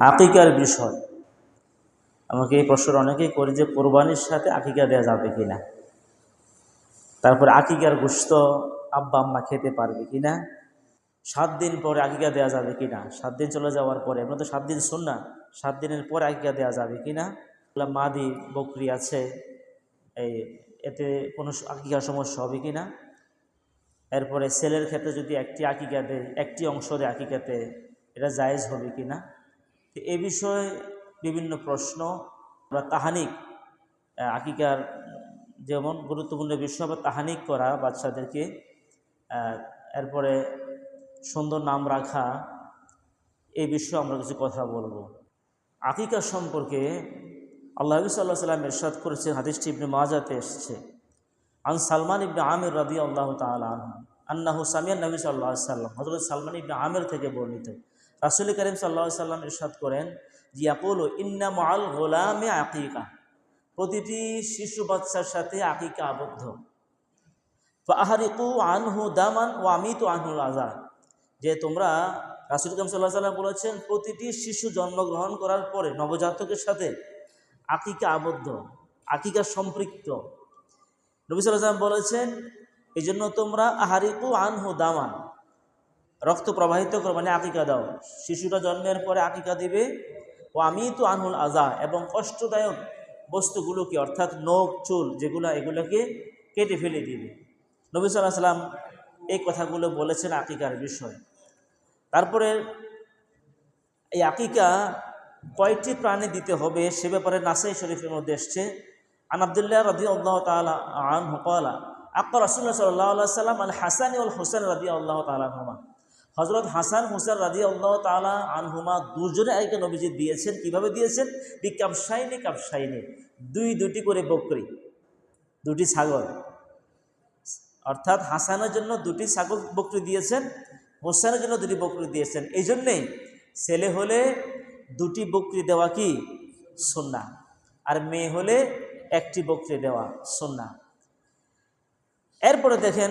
আকিকার বিষয়। আমাকে এই প্রশ্ন অনেকেই করি যে কোরবানির সাথে আকিকা দেওয়া যাবে কি না তারপরে আকিকার গোস্ত আব্বা আম্মা খেতে পারবে কি না সাত দিন পরে আকিকা দেওয়া যাবে কি না সাত দিন চলে যাওয়ার পরে এমন তো সাত দিন শুন না সাত দিনের পরে আকিকা দেওয়া যাবে কি না মাদি বকরি আছে, এই এতে কোনো আকিকার সমস্যা হবে কি না এরপরে সেলের ক্ষেত্রে যদি একটি আকিকা দেয়, একটি অংশ দেয় আকিকাতে, এটা জায়েজ হবে কি না এ বিষয়ে বিভিন্ন প্রশ্ন বা তাহানিক আকিকার যেমন গুরুত্বপূর্ণ বিষয় বা তাহানিক করা বাচ্চাদেরকে এরপরে সুন্দর নাম রাখা এই বিষয়ে আমরা কিছু কথা বলব। আকিকা সম্পর্কে আল্লাহ সাল্লাহ সাল্লাম এরশাদ করেছে হাদিসটি ইবনে মাজাতে এসছে। আন সালমান ইবনে আমির রাদি আল্লাহ তালা আন্নাহু সামিয়ান নবী সাল্লাহ সাল্লাম হজরত সালমান ইবনে আমির থেকে বর্ণিত। রাসুল করিম সাল্লাহ সাল্লাম ইরশাদ করেন জিয়াকুল ইন্না মাল গোলামে আকিকা। প্রতিটি শিশু বাচ্চার সাথে আকিকা আবদ্ধ। আহারিকু আনহু দামান ও আমি তো আনহুল আজাদ যে, তোমরা রাসুল কাম সাল্লাহ সাল্লাম বলেছেন, প্রতিটি শিশু জন্মগ্রহণ করার পরে নবজাতকের সাথে আকিকা আবদ্ধ, আকিকা সম্পৃক্ত। নবী সাল্লাহ সাল্লাম বলেছেন এই জন্য তোমরা আহারিকু আনহু দামান রক্ত প্রবাহিত করো মানে আকিকা দাও। শিশুরা জন্মের পরে আকিকা দিবে। ও আমি তো আনহুল আজা এবং কষ্টদায়ক বস্তুগুলোকে, অর্থাৎ নখ, চুল, যেগুলো, এগুলোকে কেটে ফেলে দিবে। নবী সাল্লাহ সাল্লাম এই কথাগুলো বলেছেন আকিকার বিষয়। তারপরে এই আকিকা কয়টি প্রাণী দিতে হবে, সে ব্যাপারে নাসাই শরীফের মধ্যে এসছে। আন আবদুল্লাহ রদি আল্লাহ তালা আন হকালা আকবর রাসুল্লাহ সাল্লাহ সাল্লাম আল হাসানি উল হোসেন রাদি আল্লাহ তালা হুমা হজরত হাসান হোসেন রাদি আল্লাহ তালা আনহুমা দুজনে আইকে নবীজি দিয়েছেন। কীভাবে দিয়েছেন? বি কাপসাইনে কাপসাইনে দুই, দুটি করে বকরি, দুটি ছাগল। অর্থাৎ হাসানের জন্য দুটি ছাগল বকরি দিয়েছেন, হোসেনের জন্য দুটি বকরি দিয়েছেন। এই জন্যেই ছেলে হলে দুটি বকরি দেওয়া কি? সন্না আর মেয়ে হলে একটি বকরি দেওয়া সন্না এরপরে দেখেন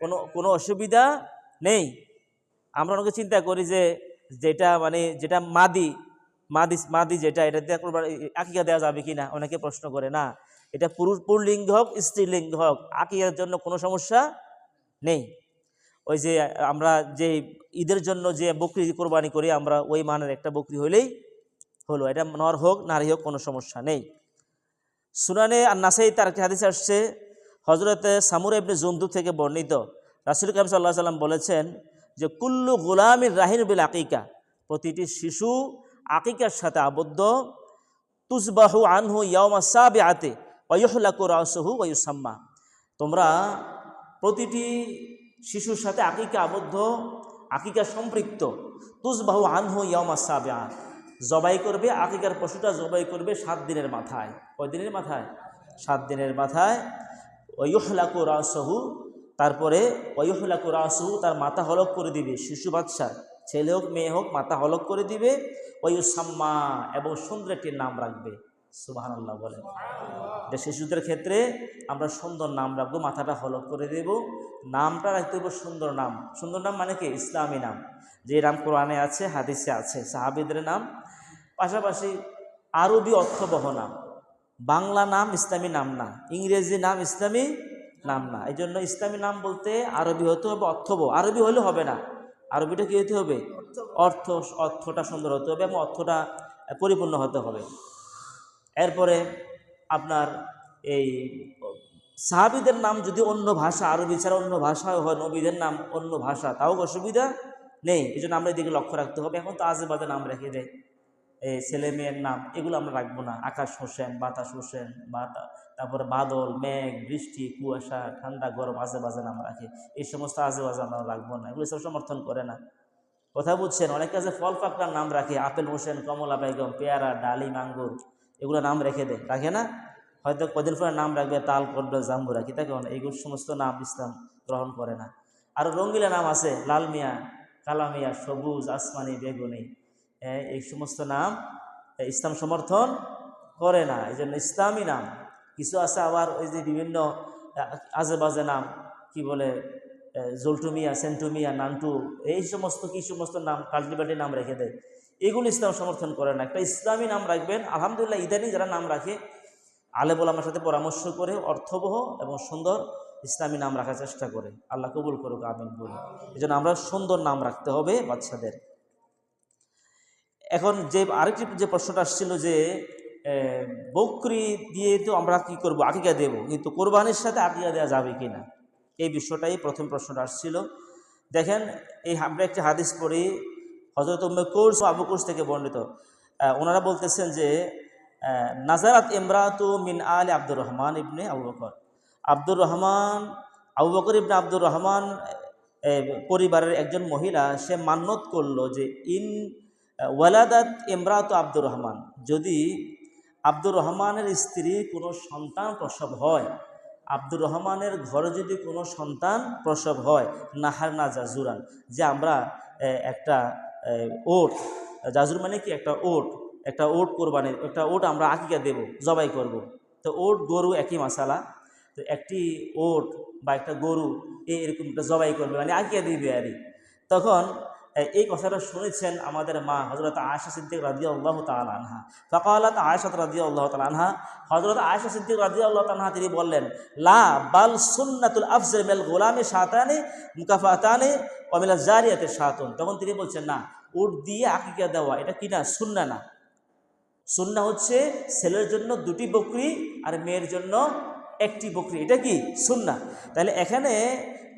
কোনো কোনো অসুবিধা নেই। আমরা অনেকে চিন্তা করি যে যেটা মানে যেটা মাদি মাদি মাদি যেটা, এটা দিয়ে আকিকা দেওয়া যাবে কি না অনেকে প্রশ্ন করে, না, এটা পুরুষ, পুরলিঙ্গ হোক, স্ত্রীলিঙ্গ হোক আকিয়ার জন্য কোনো সমস্যা নেই। ওই যে আমরা যে ঈদের জন্য যে বকরি কোরবানি করি, আমরা ওই মানের একটা বকরি হলেই হলো। এটা নর হোক, নারী হোক, কোনো সমস্যা নেই। সুনানে আর নাসাই তার হাদিস আসছে হজরতে সামুর এবনে জন্দু থেকে বর্ণিত। রাসুল কাম সাল্লাহ সাল্লাম বলেছেন যে, কুল্লু গোলামির রাহিন বিল আকিকা প্রতিটি শিশু আকিকার সাথে আবদ্ধ। তুসবাহু আনহু ইয়ামা সাবে আতে ওয়ুহলাকু রাসহু ওয়ুসাম্মা তোমরা প্রতিটি শিশুর সাথে আকিকা আবদ্ধ, আকিকা সম্পৃক্ত। তুসবাহু আনহু ইয়ামা সাবে জবাই করবে, আকিকার পশুটা জবাই করবে সাত দিনের মাথায়। কয় দিনের মাথায়? সাত দিনের মাথায়। ওয়ুহলাকু রাসহু, তারপরে ওয়ুহলাকু রাসহু, তার মাথা হলক করে দিবে, শিশু বাচ্চার ছেলে হোক, মেয়ে হোক, মাথা হলক করে দিবে, ওয়ুসাম্মা, এবং সুন্দর একটি নাম রাখবে। সুবাহান আল্লাহ বলেন। যে শিশুদের ক্ষেত্রে আমরা সুন্দর নাম রাখব, মাথাটা হলক করে দেব। নামটা রাখতে হবে সুন্দর নাম। সুন্দর নাম মানে কি? ইসলামী নাম। যে নাম কোরআনে আছে, হাদিসে আছে, সাহাবিদের নাম। পাশাপাশি আরবি অর্থবহ নাম। বাংলা নাম ইসলামী নাম না, ইংরেজি নাম ইসলামী নাম না। এই জন্য ইসলামী নাম বলতে আরবি হতে হবে অর্থব আরবি হলে হবে না। আরবিটা কী হতে হবে? অর্থ, অর্থটা সুন্দর হতে হবে এবং অর্থটা পরিপূর্ণ হতে হবে। এরপরে আপনার এই সাহাবিদের নাম যদি অন্য ভাষা, আরবি ছাড়া অন্য ভাষায় হয়, নবীদের নাম অন্য ভাষা, তাও অসুবিধা নেই। এই জন্য আমরা এদিকে লক্ষ্য রাখতে হবে। এখন তো আজে বাজে নাম রেখে দেয়। এই ছেলে মেয়ের নাম, এগুলো আমরা রাখব না। আকাশ হোসেন, বাতাস হোসেন বা তারপরে বাদল, মেঘ, বৃষ্টি, কুয়াশা, ঠান্ডা, গরম, আজে বাজে নাম রাখে। এই সমস্ত আজে বাজে আমরা রাখব না, এগুলো সব সমর্থন করে না। কথা বুঝছেন? অনেক কাছে ফল পাকড়ার নাম রাখে। আপেল হোসেন, কমলা বেগম, পেয়ারা ডালিম আঙ্গুর এগুলো নাম রেখে দেয়। রাখে না? হয়তো কদিন পরে নাম রাখবে তাল কড্ড জাম্বুরা, কি থাকে এইগুলো সমস্ত নাম ইসলাম গ্রহণ করে না। আর রঙ্গিলা নাম আছে, লাল মিয়া, কালা মিয়া, সবুজ, আসমানি, বেগুনি। এই সমস্ত নাম ইসলাম সমর্থন করে না। এই জন্য ইসলামী নাম। কিছু আছে আবার ওই যে বিভিন্ন আজে বাজে নাম কি বলে এ, সেন্টুমিয়া মিয়া সেন্টু মিয়া নান্টু এই সমস্ত কি সমস্ত নাম কাল্টিভেটি নাম রেখে দেয়। এগুলো ইসলাম সমর্থন করে না। একটা ইসলামী নাম রাখবেন আলহামদুলিল্লাহ ইদানি যারা নাম রাখে আলেবুল আমার সাথে পরামর্শ করে অর্থবহ এবং সুন্দর ইসলামী নাম রাখার চেষ্টা করে। আল্লাহ কবুল করুক আমিন বলে এই জন্য আমরা সুন্দর নাম রাখতে হবে বাচ্চাদের। এখন যে আরেকটি যে প্রশ্নটা আসছিল যে বকরি দিয়ে তো আমরা কি করব? আকিকা দেব। কিন্তু কোরবানির সাথে আকিকা দেওয়া যাবে কি না? এই বিষয়টাই প্রথম প্রশ্নটা আসছিল। দেখেন, এই আমরা একটি হাদিস পড়ি হজরত কোর্স আবু কোর্স থেকে বর্ণিত। ওনারা বলতেছেন যে নাজারাত ইমরাতু মিন আল আব্দুর রহমান ইবনে আবু বকর। আব্দুর রহমান, আবু বকর ইবনে আব্দুর রহমান পরিবারের একজন মহিলা, সে মান্যত করল যে, ইন ওয়ালাদাত ইমরাত আব্দুর রহমান। যদি আব্দুর রহমানের স্ত্রী কোনো সন্তান প্রসব হয়, আব্দুর রহমানের ঘরে যদি কোনো সন্তান প্রসব হয় নাহার না জাজুরান, যে আমরা একটা ওট, জাজুর মানে কি? একটা ওট একটা ওট কোরবানি একটা ওট আমরা আকিকা দেব, জবাই করব। তো ওট, গরু একই মশালা। তো একটি ওট বা একটা গরু এরকম একটা জবাই করবে মানে আকিয়া দিবে আরই তখন এই কথাটা শুনেছেন আমাদের মা হজরত আয়সা সিদ্দিক রাজি আল্লাহ তাল আনহা। ফকালত আয়সাত রাজি আল্লাহ তাল আনহা। হজরত আয়সা সিদ্দিক রাজি আল্লাহ তালহা তিনি বললেন, লা বাল সুন্নাতুল আফজর মেল গোলামে সাতানে মুকাফাতানে অমিলা জারিয়াতে সাতুন তখন তিনি বলছেন, না, উট দিয়ে আকিকা দেওয়া, এটা কি না, সুন্না না। সুন্না হচ্ছে ছেলের জন্য দুটি বকরি আর মেয়ের জন্য একটি বকরি। এটা কি, সুন্না? তাহলে এখানে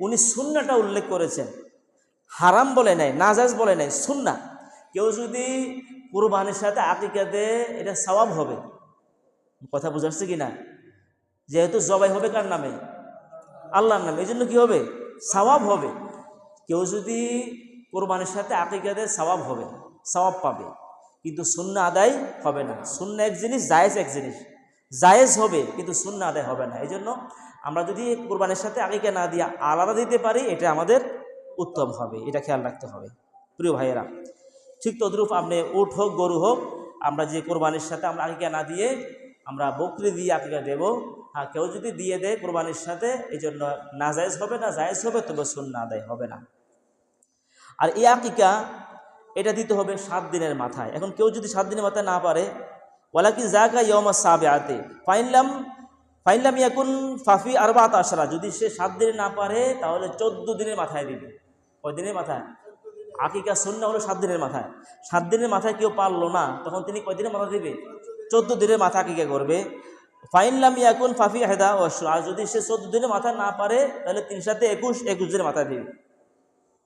উনি সুন্নাটা উল্লেখ করেছেন। হারাম বলে নাই নাজাজ বলে নাই সুন্না কেউ যদি কোরবানির সাথে আকিকা দেয়, এটা সওয়াব হবে। কথা বুঝাচ্ছে কি না যেহেতু জবাই হবে কার নামে? আল্লাহর নামে। এই জন্য কী হবে? সওয়াব হবে। কেউ যদি কোরবানির সাথে আকিকা দেয়, সওয়াব হবে, সওয়াব পাবে। কিন্তু শূন্য আদায় হবে না। শূন্য এক জিনিস, জায়েজ এক জিনিস। জায়েজ হবে, কিন্তু শূন্য আদায় হবে না। এই জন্য আমরা যদি কোরবানির সাথে আকিকা না দিয়ে আলাদা দিতে পারি, এটা আমাদের উত্তম হবে, এটা খেয়াল রাখতে হবে। প্রিয় ভাইয়েরা, ঠিক তদ্রূপ আপনি উট হোক, গরু হোক, আমরা যে কোরবানির সাথে আমরা আকিকা না দিয়ে আমরা বকরি দিয়ে আকিকা দেব। হ্যাঁ কেউ যদি দিয়ে দেয় কোরবানির সাথে এই জন্য না জায়েজ হবে না, জায়েজ হবে, তবে শূন্য আদায় হবে না। আর এই আকিকা, এটা দিতে হবে সাত দিনের মাথায়। এখন কেউ যদি সাত দিনের মাথায় না পারে ওয়ালাকি জাকা ইয়মা সাবে আতে ফাইনলাম ফাইনলাম ইয়াকুন ফাফি আরবাত আশরা, যদি সে সাত দিনে না পারে, তাহলে চোদ্দ দিনের মাথায় দিবে। কয় দিনের মাথায়? আকিকা শূন্য হলো সাত দিনের মাথায়। সাত দিনের মাথায় কেউ পারল না, তখন তিনি কয় দিনের মাথা দিবে? চোদ্দ দিনের মাথা আকিকা করবে। ফাইনলাম ইয়াকুন ফাফি হেদা অশ্র আর যদি সে চোদ্দ দিনের মাথা না পারে, তাহলে তিন সাথে একুশ একুশ দিনের মাথায় দিবে।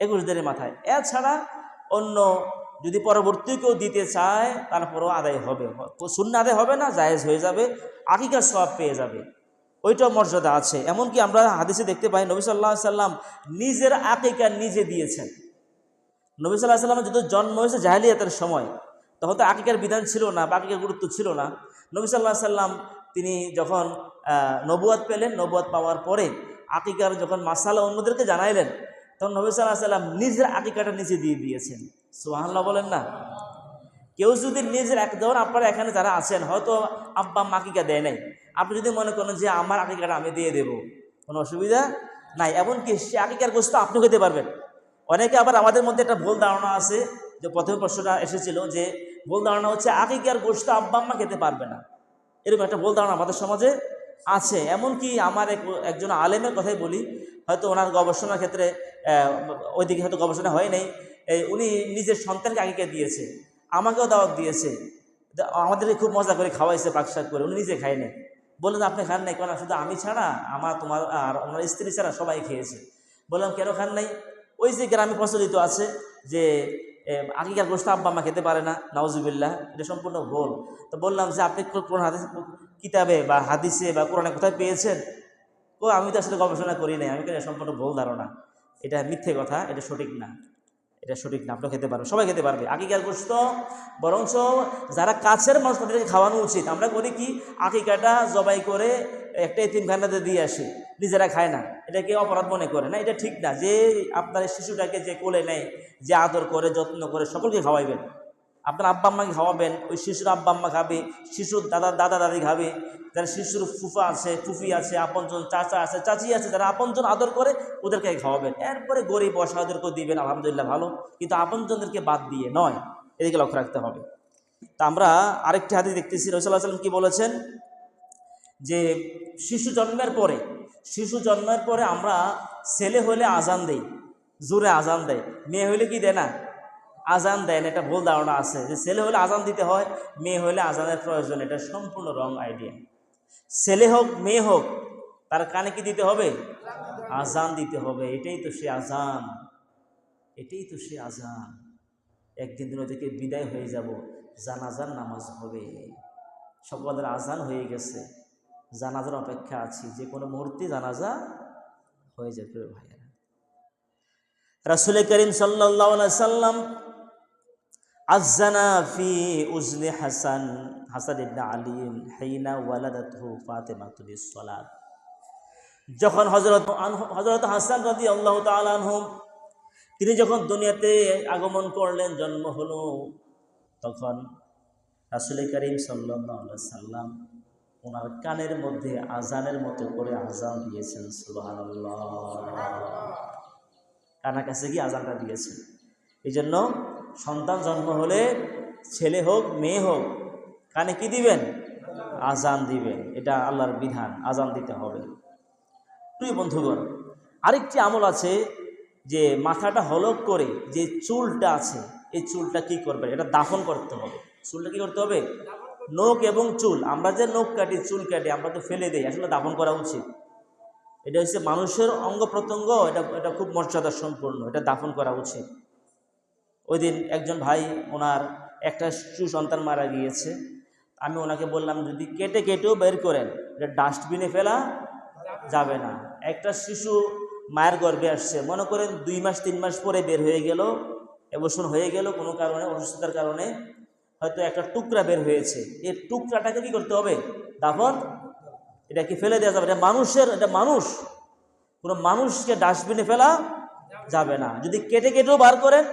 একুশ দিনের মাথায়। এছাড়া অন্য যদি পরবর্তী কেউ দিতে চায়, তারপরও আদায় হবে। শূন্য আদায় হবে না, জায়েজ হয়ে যাবে। আকিকার সব পেয়ে যাবে। ওইটাও মর্যাদা আছে। এমনকি আমরা হাদিসে দেখতে পাই নবী সাল্লাহ সাল্লাম নিজের আকিকা নিজে দিয়েছেন। নবী সাল্লাহ সাল্লামের যত জন্ম হয়েছে জাহেলিয়াতের সময় তখন তো আকিকার বিধান ছিল না বা আকিকার গুরুত্ব ছিল না। নবী সাল্লাহ সাল্লাম তিনি যখন আহ, নবুয়াত পেলেন নবুয়াত পাওয়ার পরে আকিকার যখন মাসালা অন্যদেরকে জানাইলেন তখন নবী সাল্লাহ সাল্লাম নিজের আকিকাটা নিজে দিয়ে দিয়েছেন। সুহান্লাহ বলেন না। কেউ যদি নিজের এক ধরুন আপনারা এখানে যারা আছেন হয়তো আব্বা আম্মা আকিকা দেয় নাই। আপনি যদি মনে করেন যে আমার আকিকাটা আমি দিয়ে দেবো, কোনো অসুবিধা নাই। এমনকি সে আকিকার গোস্ত আপনি খেতে পারবেন। অনেকে আবার আমাদের মধ্যে একটা ভুল ধারণা আছে, যে প্রথম প্রশ্নটা এসেছিল যে ভুল ধারণা হচ্ছে আকিকার গোস্ত আব্বা আম্মা খেতে পারবে না। এরকম একটা ভুল ধারণা আমাদের সমাজে আছে। এমনকি আমার এক একজন আলেমের কথাই বলি, হয়তো ওনার গবেষণার ক্ষেত্রে ওইদিকে হয়তো গবেষণা হয় নাই উনি নিজের সন্তানকে আকিকা দিয়েছে, আমাকেও দাওয়াত দিয়েছে। আমাদেরকে খুব মজা করে খাওয়াইছে পাকশাক করে, উনি নিজে খায়নি। বললেন, আপনি খান নাই? কেন শুধু আমি ছাড়া আমার তোমার আর ওনার স্ত্রী ছাড়া সবাই খেয়েছে। বললাম, কেন খান নাই? ওই যে গ্রামে প্রচলিত আছে যে আগেকার গোষ্ঠ আব্বা আম্মা খেতে পারে না নওয়াজুবিল্লাহ এটা সম্পূর্ণ ভুল। তো বললাম যে, আপনি কোন হাদিস, কিতাবে বা হাদিসে বা কোরআনে কোথায় পেয়েছেন? ও আমি তো আসলে গবেষণা করি নাই, আমি কেন সম্পূর্ণ ভুল ধারণা? এটা মিথ্যে কথা, এটা সঠিক না। এটা সঠিক না খেতে পারবে সবাই খেতে পারবে। আকিকার গোস্ত বরঞ্চ যারা কাছের মানুষ, তাদেরকে খাওয়ানো উচিত। আমরা করি কি, আকিকাটা জবাই করে একটা এতিমখানাতে দিয়ে আসি, নিজেরা খায় না। এটাকে অপরাধ মনে করে না, এটা ঠিক না। যে আপনার শিশুটাকে যে কোলে নেয়, যে আদর করে, যত্ন করে, সকলকে খাওয়াইবেন। আপনার আব্বা আম্মাকে খাওয়াবেন, ওই শিশুর আব্বা আম্মা খাবে, শিশুর দাদা দাদা দাদি খাবে যারা শিশুর ফুফা আছে, ফুফি আছে, আপনজন চাচা আছে, চাচি আছে, যারা আপনজন আদর করে, ওদেরকে খাওয়াবেন। এরপরে গরিব অসাহাদেরকেও দিবেন, আলহামদুলিল্লাহ ভালো। কিন্তু আপনজনদেরকে বাদ দিয়ে নয়, এদিকে লক্ষ্য রাখতে হবে। তা আমরা আরেকটি হাতে দেখতেছি রসুল্লাহ সাল্লাম কি বলেছেন? যে শিশু জন্মের পরে, শিশু জন্মের পরে আমরা ছেলে হলে আজান দেই, জোরে আজান দেয় মেয়ে হলে কি দেয় না? আজান দেন এটা ভুল ধারণা আছে। যে ছেলে হলে আজান দিতে হয়, মেয়ে হলে আজানের প্রয়োজন, এটা সম্পূর্ণ রং আইডিয়া ছেলে হোক, মেয়ে হোক, তার কানে কি দিতে হবে? আজান দিতে হবে। এটাই তো সে আজান এটাই তো সে আজান একদিন দিন থেকে বিদায় হয়ে যাব। জানাজার নামাজ হবে। সকলের আজান হয়ে গেছে। জানাজার অপেক্ষা আছি। যে কোনো মুহূর্তে জানাজা হয়ে যাবে ভাইয়েরা। রাসুল করিম সাল্লাহ সাল্লাম আজানা ফি উজনে হাসান। হাসান ইবনা আলিম হাইনা ওয়ালাদাতহু ফাতেমাতু বিসসালাত যখন হযরত হযরত হাসান রাদিয়াল্লাহু তাআলা আনহু, তিনি যখন দুনিয়াতে আগমন করলেন, জন্ম হলো তখন রাসুল করিম আলাইহি সাল্লাম ওনার কানের মধ্যে আজানের মতো করে আজান দিয়েছেন, সুবহানাল্লাহ। কানা কাছে গিয়ে আজানটা দিয়েছেন। এই জন্য সন্তান জন্ম হলে ছেলে হোক, মেয়ে হোক কানে কি দিবেন? আজান দিবেন। এটা আল্লাহর বিধান, আজান দিতে হবে। প্রিয় বন্ধুগণ, আরেকটি আমল আছে যে মাথাটা হলক করে যে চুলটা আছে, এই চুলটা কি করবে এটা দাফন করতে হবে। চুলটা কি করতে হবে? নখ এবং চুল। আমরা যে নখ কাটি, চুল কাটি, আমরা তো ফেলে দিই, আসলে দাফন করা উচিত। এটা হচ্ছে মানুষের অঙ্গ প্রত্যঙ্গ, এটা এটা খুব মর্যাদা সম্পূর্ণ এটা দাফন করা উচিত। ওই দিন একজন ভাই, ওনার একটা শিশু সন্তান মারা গিয়েছে। আমি ওনাকে বললাম, যদি কেটে কেটেও বের করেন, এটা ডাস্টবিনে ফেলা যাবে না। একটা শিশু মায়ের গর্ভে আসছে, মনে করেন দুই মাস, তিন মাস পরে বের হয়ে গেল এবছর হয়ে গেল, কোনো কারণে, অসুস্থতার কারণে, হয়তো একটা টুকরা বের হয়েছে। এই টুকরাটাকে কি করতে হবে? দাফন? এটা কি ফেলে দেওয়া যাবে? এটা মানুষের, এটা মানুষ। কোনো মানুষকে ডাস্টবিনে ফেলা যাবে না। যদি কেটে কেটেও বার করেন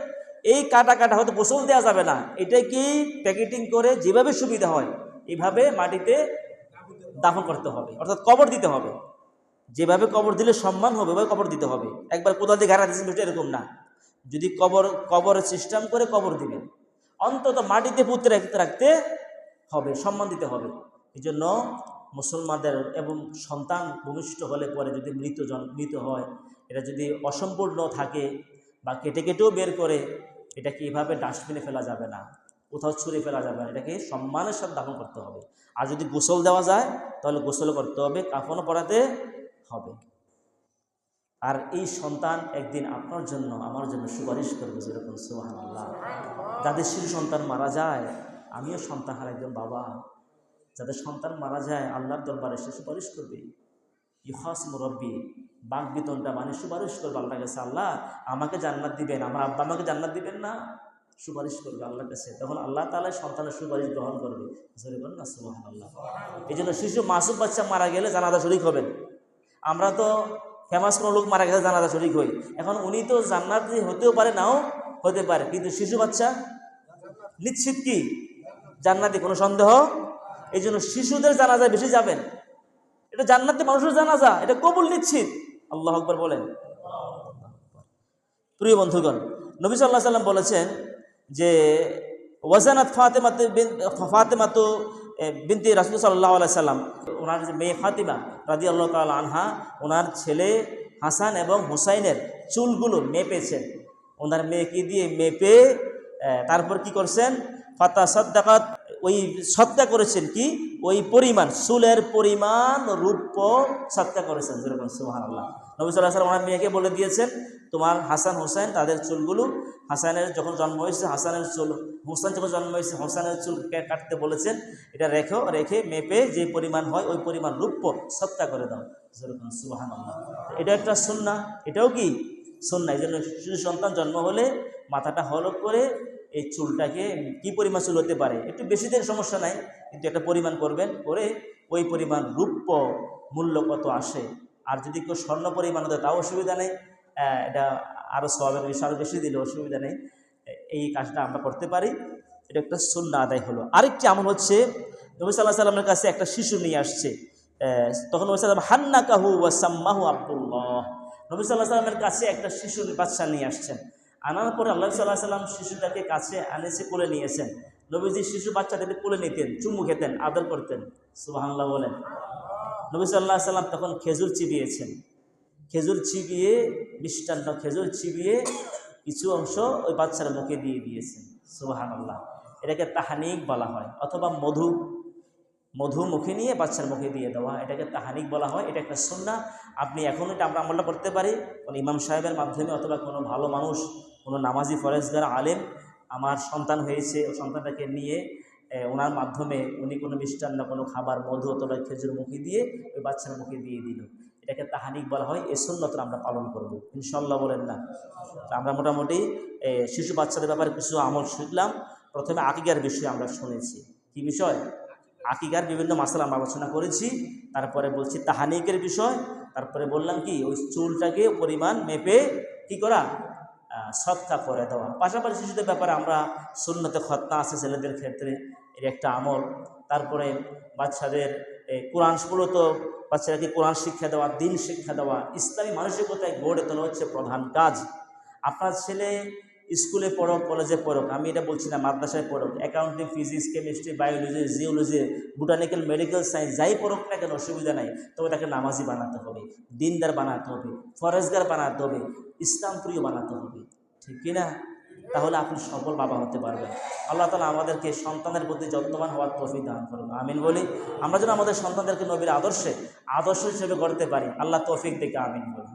এই কাটা কাটা হয়তো গোসল দেওয়া যাবে না। এটা কি প্যাকেটিং করে যেভাবে সুবিধা হয় এইভাবে মাটিতে দাফন করতে হবে। অর্থাৎ কবর দিতে হবে। যেভাবে কবর দিলে সম্মান হবে ওইভাবে কবর দিতে হবে। একবার কোদাল দিয়ে ঘাড়া বিষয়টা এরকম না। যদি কবর কবরের সিস্টেম করে কবর দিবেন। অন্তত মাটিতে পুঁতে রাখতে রাখতে হবে, সম্মান দিতে হবে। এই জন্য মুসলমানদের এবং সন্তান ভূমিষ্ঠ হলে পরে যদি মৃত জন মৃত হয়, এটা যদি অসম্পূর্ণ থাকে বা কেটে কেটেও বের করে এটাকে এভাবে ডাস্টবিনে ফেলা যাবে না কোথাও ছুঁড়ে ফেলা যাবে না এটাকে সম্মানের সাথে দাফন করতে হবে। আর যদি গোসল দেওয়া যায় তাহলে গোসল করতে হবে কাফনও পড়াতে হবে। আর এই সন্তান একদিন আপনার জন্য আমার জন্য সুপারিশ করবে যেরকম সোহান আল্লাহ যাদের শিশু সন্তান মারা যায় আমিও সন্তান হার একজন বাবা যাদের সন্তান মারা যায় আল্লাহর দরবারে সে সুপারিশ করবে। ইহাস মুরব্বী বাঘ বেতনটা মানে সুপারিশ করবে আল্লাহর কাছে, আল্লাহ আমাকে জান্নাত দিবেন, আমার আব্বা আমাকে জান্নাত দিবেন না? সুপারিশ করবে আল্লাহর কাছে। তখন আল্লাহ তালা সন্তানের সুপারিশ গ্রহণ করবে। না আল্লাহ এই জন্য শিশু মাসুম বাচ্চা মারা গেলে জানাদা শরিক হবেন। আমরা তো ফেমাস কোনো লোক মারা গেলে জানাদা শরিক হই। এখন উনি তো জান্নাত হতেও পারে, নাও হতে পারে। কিন্তু শিশু বাচ্চা নিশ্চিত কি? জান্নাতি, কোনো সন্দেহ? এই জন্য শিশুদের জানাজায় বেশি যাবেন। এটা জান্নাতে মানুষের জানাজা, এটা কবুল নিশ্চিত। আল্লাহ আকবর বলেন। প্রিয় বন্ধুগণ, নবী সাল্লাহ সাল্লাম বলেছেন যে, ওয়াজানাত ফাতেমাতে ফাতেমাতো বিনতি রাসুল সাল্লাহ সাল্লাম ওনার যে মেয়ে ফাতিমা রাজি আল্লাহ তাল আনহা, ওনার ছেলে হাসান এবং হুসাইনের চুলগুলো মেপেছেন। ওনার মেয়েকে দিয়ে মেপে তারপর কি করছেন? ফাতা সদ্দাকাত ওই সত্তা করেছেন কি? ওই পরিমাণ, চুলের পরিমাণ রূপ সত্তা করেছেন, যেরকম সুহান আল্লাহ নবী সাল্লাহ সাল্লাম ওনার মেয়েকে বলে দিয়েছেন, তোমার হাসান হোসেন তাদের চুলগুলো, হাসানের যখন জন্ম হয়েছে, হাসানের চুল, হোসেন যখন জন্ম হয়েছে, হোসেনের চুল কাটতে বলেছেন, এটা রেখো, রেখে মেপে যে পরিমাণ হয়, ওই পরিমাণ রূপ সত্তা করে দাও। যেরকম সুহান আল্লাহ এটা একটা সুন্না এটাও কি? সুন্না এই জন্য শিশু সন্তান জন্ম হলে মাথাটা হলক করে এই চুলটাকে কি পরিমাণ চুল হতে পারে? একটু বেশি দিন সমস্যা নাই, কিন্তু একটা পরিমাণ করবেন করে ওই পরিমাণ রূপ্য মূল্য কত আসে? আর যদি কেউ স্বর্ণ পরিমাণ হতো তাও অসুবিধা নেই। এটা আরও সবের বেশি আরও বেশি দিলে অসুবিধা নেই। এই কাজটা আমরা করতে পারি। এটা একটা শূন্য আদায় হলো। আরেকটি আমল হচ্ছে, নবী সাল্লাহ সাল্লামের কাছে একটা শিশু নিয়ে আসছে। তখন নবী সাল্লাম হান্না কাহু ওয়াসাম্মাহু আব্দুল্লাহ। নবী সাল্লাহ সাল্লামের কাছে একটা শিশু বাচ্চা নিয়ে আসছেন। আনার পরে আল্লাহ সাল্লাহ সাল্লাম শিশুটাকে কাছে আনেছে কোলে নিয়েছেন। নবীজি শিশু বাচ্চাটাকে কোলে নিতেন চুমু খেতেন, আদর করতেন। সুবাহান্লাহ বলেন। নবী সাল্লাহ সাল্লাম তখন খেজুর চিবিয়েছেন। খেজুর চিবিয়ে, মিষ্টান্ন খেজুর চিবিয়ে কিছু অংশ ওই বাচ্চার মুখে দিয়ে দিয়েছেন। সুবাহান আল্লাহ এটাকে তাহানিক বলা হয়, অথবা মধু মধু মুখে নিয়ে বাচ্চার মুখে দিয়ে দেওয়া এটাকে তাহানিক বলা হয়, এটা একটা সন্না আপনি এখন এটা আমরা আমলটা করতে পারি। কোনো ইমাম সাহেবের মাধ্যমে অথবা কোনো ভালো মানুষ কোনো নামাজি ফরেজগার আলেম আমার সন্তান হয়েছে, ও সন্তানটাকে নিয়ে ওনার মাধ্যমে উনি কোনো মিষ্টান্ন, কোনো খাবার, মধু অথবা খেজুর মুখে দিয়ে ওই বাচ্চার মুখে দিয়ে দিল। এটাকে তাহানিক বলা হয় এই সুন্নতটা আমরা পালন করব। ইনশাল্লাহ বলেন না। আমরা মোটামুটি শিশু বাচ্চাদের ব্যাপারে কিছু আমল শিখলাম প্রথমে আকিকার বিষয়ে আমরা শুনেছি। কি বিষয়? আকিকার বিভিন্ন মাসালা আমরা আলোচনা করেছি। তারপরে বলছি তাহানিকের বিষয়। তারপরে বললাম কি, ওই চুলটাকে পরিমাণ মেপে কি করা? সৎকা করে দেওয়া। পাশাপাশি শিশুদের ব্যাপারে আমরা শূন্যতে খতনা আছে ছেলেদের ক্ষেত্রে, এর একটা আমল। তারপরে বাচ্চাদের কোরআন স্কুলও তো বাচ্চাদেরকে কোরআন শিক্ষা দেওয়া, দিন শিক্ষা দেওয়া, ইসলামী মানসিকতায় গড়ে তোলা হচ্ছে প্রধান কাজ। আপনার ছেলে স্কুলে পড়ুক, কলেজে পড়ুক, আমি এটা বলছি না, মাদ্রাসায় পড়ুক accounting physics chemistry biology geology botanical medical science যাই পড়ুক না কেন, অসুবিধা নাই, তবে তাকে নামাজি বানাতে হবে, দিনদার বানাতে হবে, ফরেজগার বানাতে হবে ইসলাম প্রিয় বানাতে হবে, ঠিক কিনা তাহলে আপনি সফল বাবা হতে পারবেন। আল্লাহ তালা আমাদেরকে সন্তানের প্রতি যত্নবান হওয়ার তফিক দান করুন, আমিন বলি। আমরা যেন আমাদের সন্তানদেরকে নবীর আদর্শে, আদর্শ হিসেবে গড়তে পারি, আল্লাহ তৌফিক দেখে আমিন বলি।